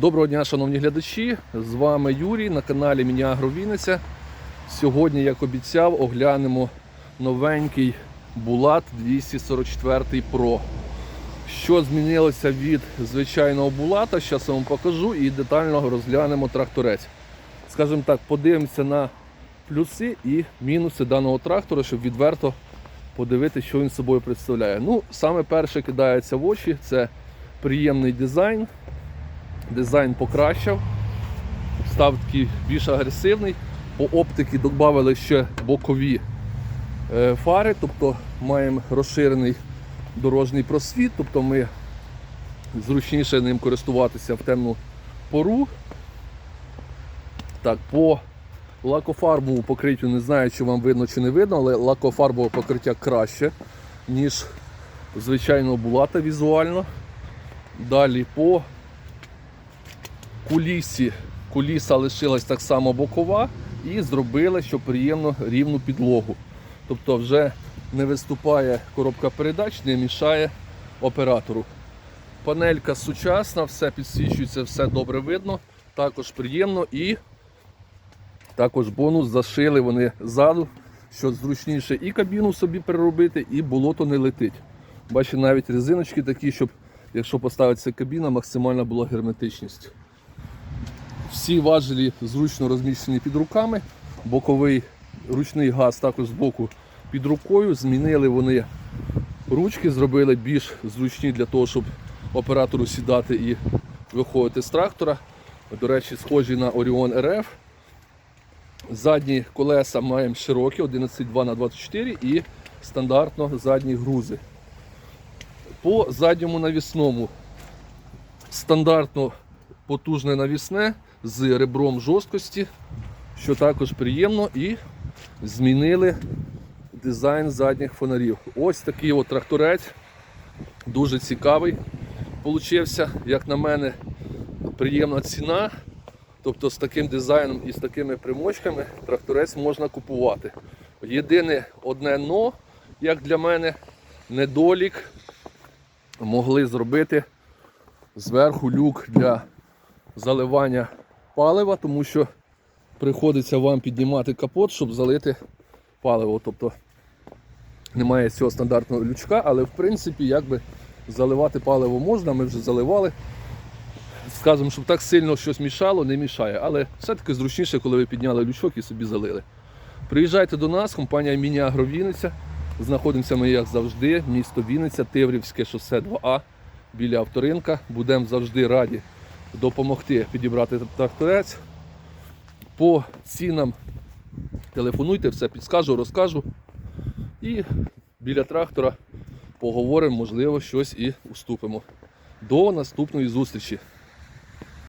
Доброго дня, шановні глядачі! З вами Юрій на каналі Мініагро Вінниця. Сьогодні, як обіцяв, оглянемо новенький Булат 244 Pro. Що змінилося від звичайного Булата, зараз я вам покажу і детально розглянемо тракторець. Скажімо так, подивимося на плюси і мінуси даного трактора, щоб відверто подивитися, що він собою представляє. Ну, саме перше кидається в очі, це приємний дизайн дизайн покращав, став такий більш агресивний. По оптиці додали ще бокові е, фари, тобто маємо розширений дорожній просвіт, тобто ми зручніше ним користуватися в темну пору. Так, по лакофарбовому покриттю не знаю, чи вам видно чи не видно, але лакофарбове покриття краще, ніж звичайного булата візуально. Далі по кулісі. Куліса лишилась так само бокова і зробили, що приємно рівну підлогу. Тобто вже не виступає коробка передач, не мішає оператору. Панелька сучасна, все підсвічується, все добре видно, також приємно і також бонус зашили вони ззаду, що зручніше і кабіну собі переробити, і болото не летить. Бачите, навіть резиночки такі, щоб якщо поставиться кабіна, максимальна була герметичність. Всі важелі зручно розміщені під руками. Боковий ручний газ також збоку під рукою. Змінили вони ручки, зробили більш зручні для того, щоб оператору сідати і виходити з трактора. До речі, схожі на Orion RF. Задні колеса маємо широкі 11,2 на 24 і стандартно задні грузи. По задньому навісному стандартно потужне навісне з ребром жорсткості, що також приємно, і змінили дизайн задніх фонарів. Ось такий от тракторець, дуже цікавий. Получився, як на мене, приємна ціна. Тобто з таким дизайном і з такими примочками тракторець можна купувати. Єдине одне но, як для мене, недолік могли зробити зверху люк для заливання палива, тому що приходиться вам піднімати капот, щоб залити паливо. Тобто немає цього стандартного лючка, але в принципі якби заливати паливо можна, ми вже заливали. Скажемо, щоб так сильно щось мішало, не мішає. Але все-таки зручніше, коли ви підняли лючок і собі залили. Приїжджайте до нас, компанія Міні-Агро Вінниця. Знаходимося ми, як завжди, місто Вінниця, Тиврівське шосе 2А біля авторинка. Будемо завжди раді допомогти підібрати тракторець. По цінам телефонуйте, все підскажу, розкажу. І біля трактора поговоримо, можливо, щось і уступимо. До наступної зустрічі!